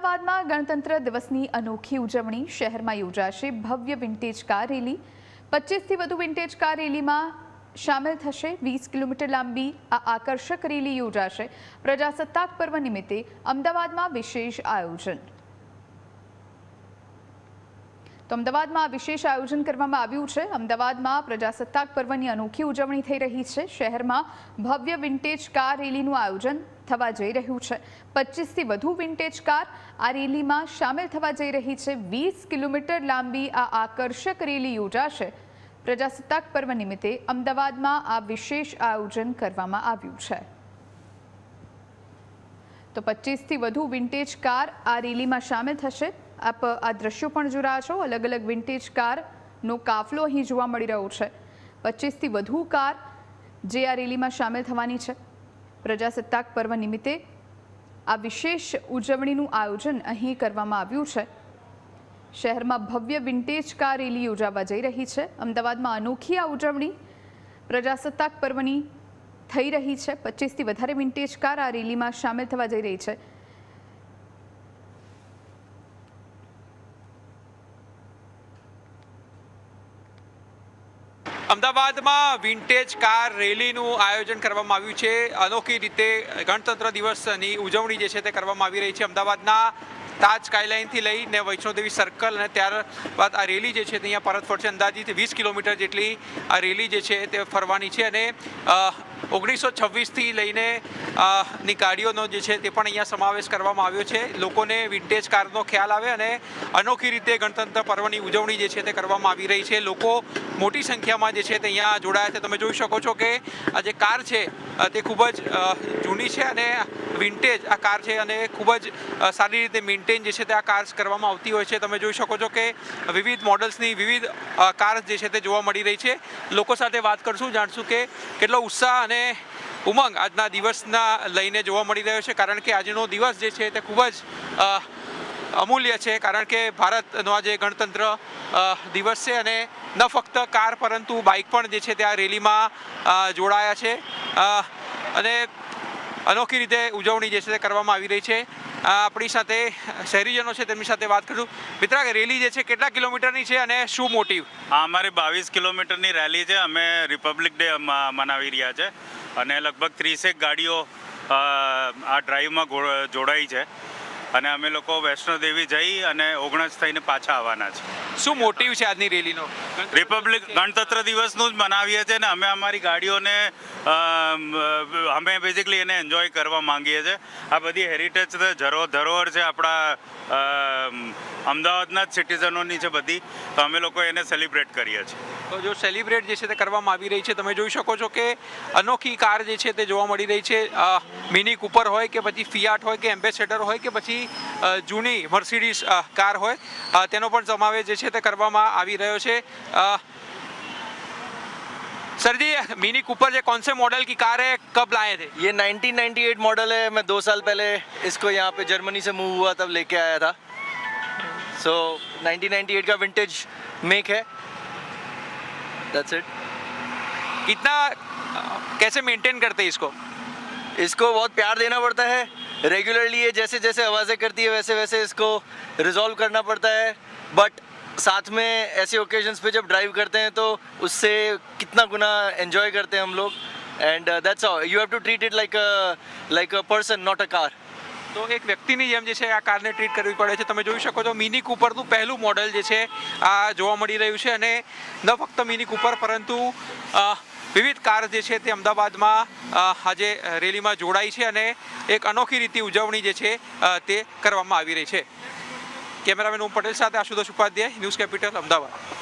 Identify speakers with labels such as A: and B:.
A: અમદાવાદમાં ગણતંત્ર દિવસની અનોખી ઉજવણી શહેરમાં યોજાશે ભવ્ય વિન્ટેજ કાર રેલી પચીસથી વધુ વિન્ટેજ કાર રેલીમાં સામેલ થશે વીસ કિલોમીટર લાંબી આ આકર્ષક રેલી યોજાશે. પ્રજાસત્તાક પર્વ નિમિત્તે અમદાવાદમાં વિશેષ આયોજન. તો અમદાવાદમાં વિશેષ આયોજન કરવામાં આવ્યું છે. અમદાવાદમાં પ્રજાસત્તાક પર્વની અનોખી ઉજવણી થઈ રહી છે. શહેરમાં ભવ્ય વિન્ટેજ કાર રેલીનું આયોજન થવા જઈ રહ્યું છે. પચીસથી વધુ વિન્ટેજ કાર આ રેલીમાં સામેલ થવા જઈ રહી છે. વીસ કિલોમીટર લાંબી આ આકર્ષક રેલી યોજાશે. પ્રજાસત્તાક પર્વ નિમિત્તે અમદાવાદમાં આ વિશેષ આયોજન કરવામાં આવ્યું છે. તો પચીસથી વધુ વિન્ટેજ કાર આ રેલીમાં સામેલ થશે. આપ આ દ્રશ્યો પણ જોઈ છો. અલગ અલગ વિન્ટેજ કારનો કાફલો અહીં જોવા મળી રહ્યો છે. પચીસથી વધુ કાર જે આ રેલીમાં સામેલ થવાની છે. પ્રજાસત્તાક પર્વ નિમિત્તે આ વિશેષ ઉજવણીનું આયોજન અહીં કરવામાં આવ્યું છે. શહેરમાં ભવ્ય વિન્ટેજ કાર રેલી યોજાવા જઈ રહી છે. અમદાવાદમાં અનોખી આ ઉજવણી પ્રજાસત્તાક પર્વની થઈ રહી છે. પચીસથી વધારે વિન્ટેજ કાર આ રેલીમાં સામેલ થવા જઈ રહી છે.
B: અમદાવાદમાં વિન્ટેજ કાર રેલીનું આયોજન કરવામાં આવ્યું છે. અનોખી રીતે ગણતંત્ર દિવસની ઉજવણી જે છે તે કરવામાં આવી રહી છે. અમદાવાદના તાજ સ્કાયલાઇનથી લઈને વૈષ્ણોદેવી સર્કલ અને ત્યારબાદ આ રેલી જે છે તે અહીંયા પરત ફરશે. અંદાજિત વીસ કિલોમીટર જેટલી આ રેલી જે છે તે ફરવાની છે અને ઓગણીસો છવ્વીસથી લઈને ની ગાડીઓનો જે છે તે પણ અહીંયા સમાવેશ કરવામાં આવ્યો છે. લોકોને વિન્ટેજ કારનો ખ્યાલ આવે અને અનોખી રીતે ગણતંત્ર પર્વની ઉજવણી જે છે તે કરવામાં આવી રહી છે. લોકો મોટી સંખ્યામાં જે છે તે અહીંયા જોડાયા છે. તમે જોઈ શકો છો કે આ જે કાર છે તે ખૂબ જ જૂની છે અને વિન્ટેજ આ કાર છે અને ખૂબ જ સારી રીતે મેન્ટેન જે છે તે આ કાર્સ કરવામાં આવતી હોય છે. તમે જોઈ શકો છો કે વિવિધ મોડલ્સની વિવિધ કાર્સ જે છે તે જોવા મળી રહી છે. લોકો સાથે વાત કરશું, જાણશું કે કેટલો ઉત્સાહ અને ઉમંગ આજના દિવસના લઈને જોવા મળી રહ્યો છે. કારણ કે આજનો દિવસ જે છે તે ખૂબ જ અમૂલ્ય છે. કારણ કે ભારતનો આજે ગણતંત્ર દિવસ છે અને ન ફક્ત કાર, પરંતુ બાઇક પણ જે છે તે આ રેલીમાં જોડાયા છે. અને અનોખી રીતે ઉજવણી જે છે તે કરવામાં આવી રહી છે. આપણી સાથે શહેરીજનો છે તેમની સાથે વાત કરું મિત્રા રેલી જે છે કેટલા કિલોમીટરની છે અને શું મોટિવ?
C: આ અમારી બાવીસ કિલોમીટરની રેલી છે. અમે રિપબ્લિક ડે મનાવી રહ્યા છે. અને લગભગ ત્રીસેક ગાડીઓ આ ડ્રાઈવમાં જોડાઈ છે. અને અમે લોકો વૈષ્ણોદેવી જઈ અને ઓગણસ થઈને પાછા આવવાના છે.
B: શું મોટિવ છે આજની રેલીનો?
C: રિપબ્લિક ગણતંત્ર દિવસનું જ મનાવીએ છીએ ને અમે અમારી ગાડીઓને, અમે બેઝિકલી એને એન્જોય કરવા માંગીએ છીએ. આ બધી હેરિટેજ ધરો ધરોહર છે આપણા અમદાવાદના જ સિટીઝનોની છે બધી. તો અમે લોકો એને સેલિબ્રેટ કરીએ છીએ.
B: તો જો સેલિબ્રેટ જે છે તે કરવામાં આવી રહી છે તમે જોઈ શકો છો કે અનોખી કાર જે છે તે જોવા મળી રહી છે અ, મિની કૂપર હોય કે પછી ફિયાટ હોય કે એમ્બેસેડર હોય કે પછી અ, જૂની મર્સિડીઝ અ, કાર હોય અ, તેનો પણ સમાવેશ જે છે તે કરવામાં આવી રહ્યો છે અ, सर जी मिनी कूपर ये कौन से मॉडल की कार है कब लाए थे
D: ये 1998 मॉडल है मैं दो साल पहले इसको यहाँ पे जर्मनी से मूव हुआ तब लेके आया था सो 1998 का विंटेज मेक है दैट्स इट
B: कितना, कैसे मेंटेन करते हैं इसको?
D: इसको बहुत प्यार देना पड़ता है। रेगुलरली ये जैसे जैसे आवाज़ें करती है वैसे वैसे इसको रिजॉल्व करना पड़ता है। बट साथ में ऐसे ओकेजन्स पे जब ड्राइव करते हैं तो उससे कितना गुना एंजॉय करते हैं हम लोग। And that's you have to treat it like like a person not a car
B: તો એક વ્યક્તિની જેમ જે છે આ કારને ટ્રીટ કરવી પડે છે. તમે જોઈ શકો છો મિની કૂપરનું પહેલું મોડલ જે છે આ જોવા મળી રહ્યું છે અને ન ફક્ત મિની કૂપર પરંતુ વિવિધ કાર જે છે તે અમદાવાદમાં આજે રેલીમાં જોડાઈ છે અને એક અનોખી રીતે ઉજવણી જે છે તે કરવામાં આવી રહી છે. કેમેરામેન ઓમ પટેલ સાથે આશુતોષ ઉપાધ્યાય, ન્યૂઝ કેપિટલ, અમદાવાદ.